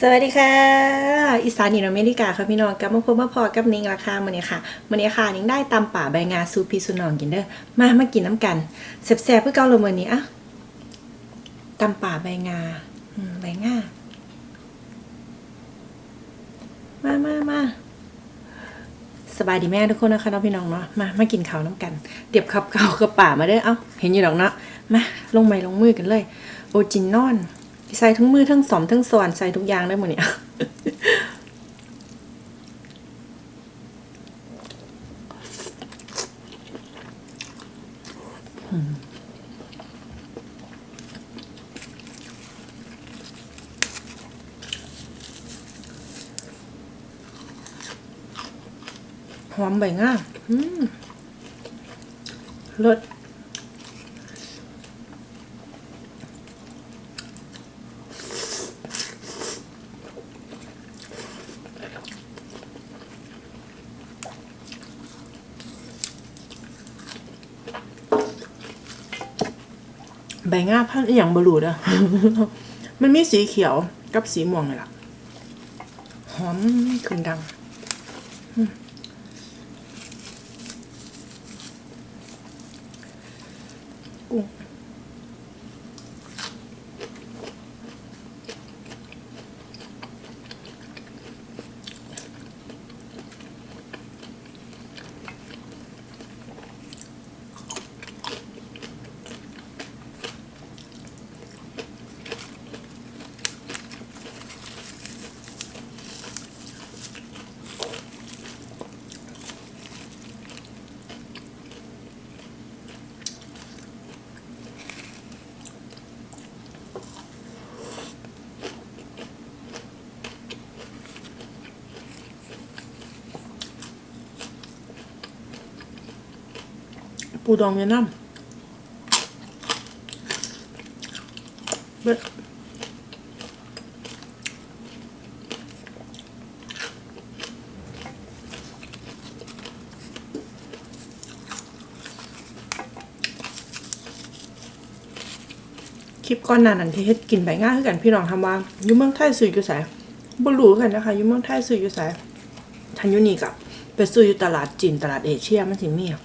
สวัสดีค่ะ อีสานอินอเมริกาค่ะพี่น้องกลับมาพบมาพอกับนิ้งราคามื่อนี้ค่ะมื่อนี้ค่ะนิ้งได้ตำป่าใบงาซูพีซูนองกินเด้อมามากินน้ำกันแซ่บๆเพื่อเกาลงมื่อนี้อะตำป่าใบงาใบงามามามาสบายดีแม่ทุกคนนะคะน้องพี่น้องเนาะมามากินข้าวน้ำกันเตียบขับเก่ากับป่ามาเด้อเอ้าเห็นอยู่ดอกเนาะมาลงไม้ลงมือกันเลย โอจินนอน ใส่ทั้งมือทั้งสอมทั้งสวนใส่ทุกอย่างได้หมดเนี่ยหอมใบง่าอืมรส ใบงาพันอย่างบรูดอะมันมีสีเขียวกับสีม่วงเลยล่ะ หอมขึ้นดัง ปูดองเวียดนามเบิดคลิปก่อนหน้านั้นที่เฮ็ดกินใบง่าคือกันพี่น้องทำว่าอยู่เมืองไทยซื้ออยู่ไสบ่รู้กันนะคะอยู่เมืองไทยซื้ออยู่ไสทันอยู่นี่กับไปซื้ออยู่ตลาดจีนตลาดเอเชียมันสิมีอะ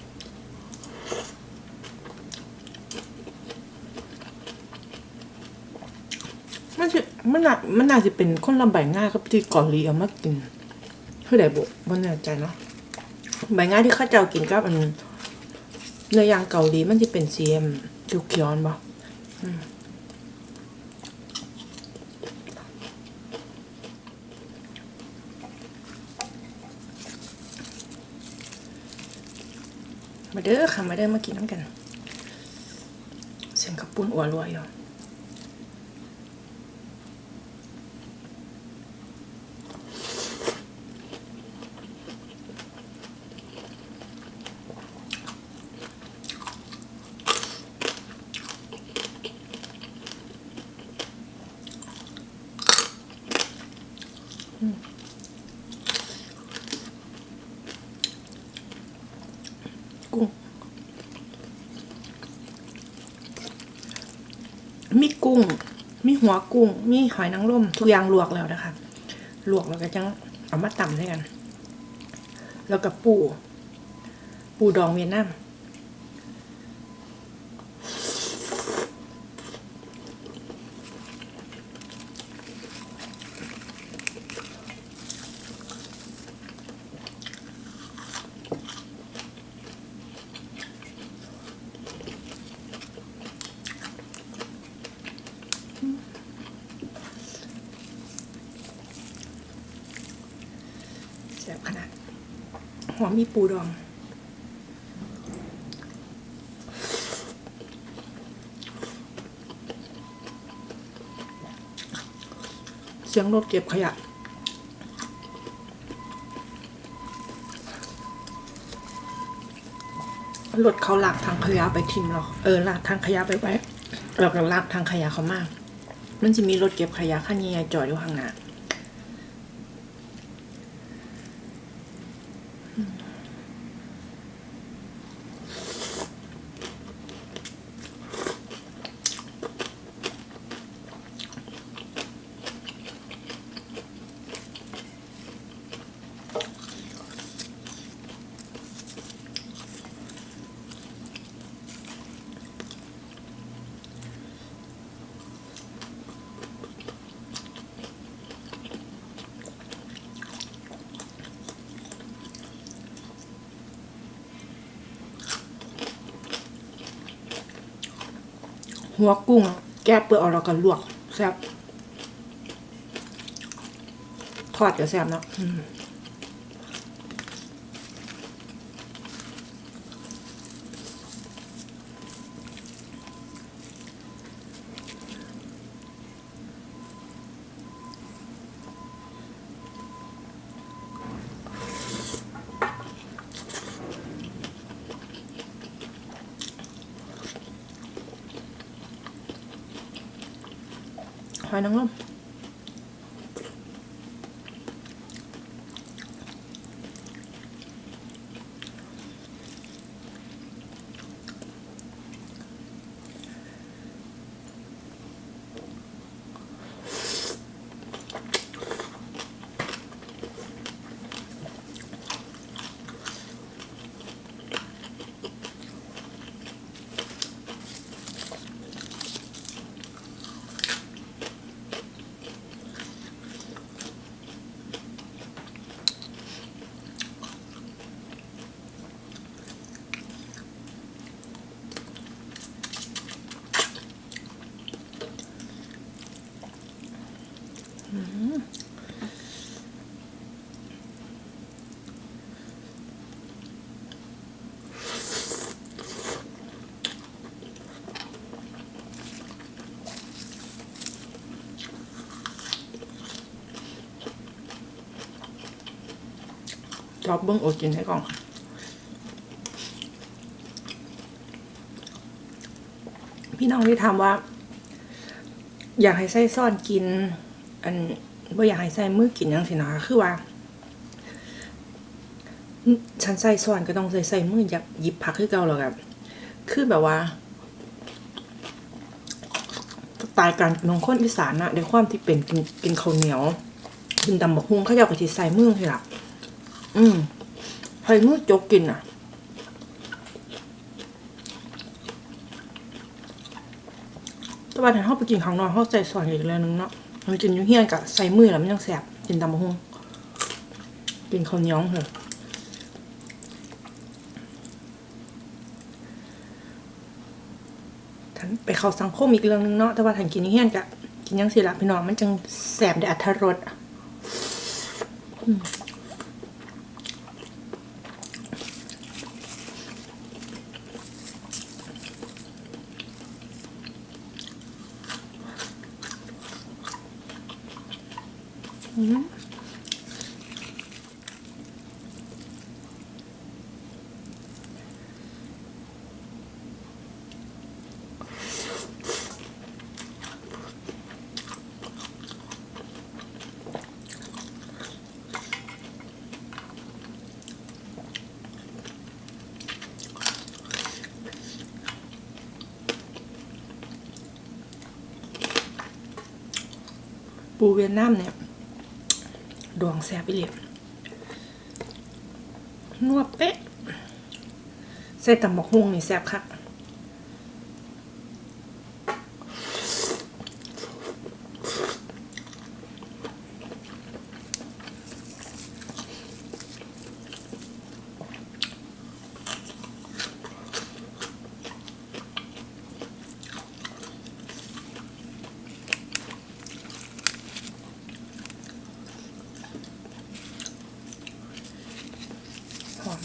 มันน่ามันน่าจะเป็นคนลำใบง่ายครับที่เกาหลีเอามากินเท่าไหร่บุมันแน่ใจเนาะใบง่ายที่ข้าเจ้ากินกับอันเนื้อย่างเกาหลีมันจะเป็นเซียมเขียวๆอันบ่อืมมาเด้อค่ะมาเด้อมากินน้ำกัน เสียงกระปุ้นอัวรัวอยู่ กุ้ง มีกุ้ง มีหัวกุ้ง มีหอยนางรมทุกอย่างลวกแล้วนะคะ ลวกแล้วก็จังเอามาตำด้วยกัน แล้วกับปู ปูดองเวียดนาม แซ่บขนาดห อมมีปูดอง เสียงรถเก็บขยะรถเขาลากทางขยะไปทิ้งหรอกเออลากทางขยะไปไว้แล้วก็ลากทางขยะเขามาก มันจะมีรถเก็บขยะคันใหญ่จอดอยู่ข้างหน้า Mm-hmm. หัวกุ้ง แกะเปลือกออกแล้วก็ลวกแซ่บทอดก็แซ่บเนาะ หอยนางรม ชอบเบิ้งโอดกินให้ก่องพี่น้องที่ถามว่า อยากให้ใส่ซ่อนกิน อันว่าอยากให้ใส่มือกินยังสินะคะคือว่า ฉันใส่ซ่อนก็ต้องใส่ใส่มืออยากหยิบผักคือเก่าหรอกครับคือแบบว่าสไตล์การกินของคนอีสานอะในความที่เป็นกินกินข้าวเหนียวกินตำบักฮุงเขาเจ้าก็สิใส่มือสิล่ะอื อืมใส่มือจกกินอะ แต่ว่าถ้าเขาไปกินข้างนอกเขาใส่ซอนอีกแล้วนึงเนาะมันกินยุ่งเฮียนกับใส่มือแล้วมันยังแสบกินตำบักฮุงกินข้าวเหนียวเหรอะทันไปเข้าสังคมอีกเรื่องหนึงเนาะแต่ว่าทันกินนี่เฮี้ยนกะกินยังสิละพี่น้องมันจังแสบได้อัธรสอืม ปูเวียดนามเนี่ย ดวงแซ่บไปเลยนัวเป๊ะใส่ตำบักฮุงนี่แซ่บค่ะ หอม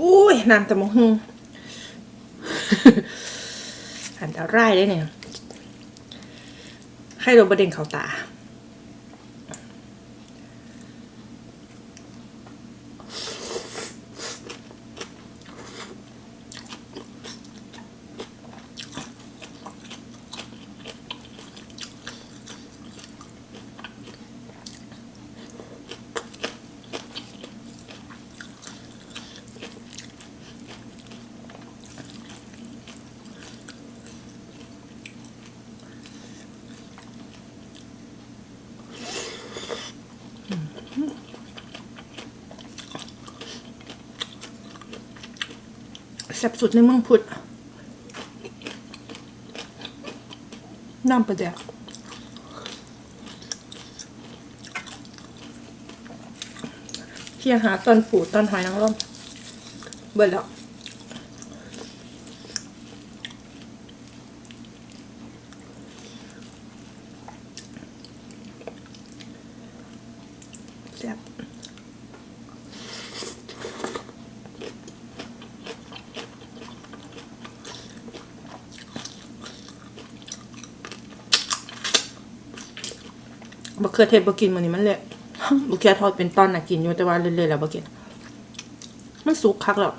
อุ้ย น้ำตะมะฮุงอันตรายได้เนี่ยให้โดนประเด็นเขาตา แซ่บสุดในเมืองพุทธน้ำประเดี๋ยวเที่ยหาตอนปูตอนหอยนางรมเบิดแล้ว ซ่บ บะเขือเทศบะกินมันนี่มันเละบะเขือทอดเป็นตอนน่ะกินอยู่แต่ว่าเละๆแล้วบะกิน มันสุกคักแล้ว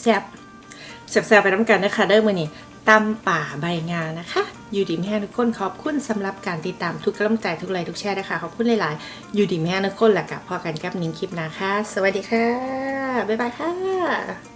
แซบแซบๆไปน้ำกันนะคะเด้อมือนี้ตำป่าใบงานะคะ อยู่ดีแม่ทุกคนขอบคุณสำหรับการติดตามทุกกำลังใจทุกไลค์ทุกแชร์นะคะขอบคุณหลายๆอยู่ดีแม่ทุกคนแหละกับพอกันกับนิ้งคลิปนะคะ สวัสดีค่ะ บ๊ายบายค่ะ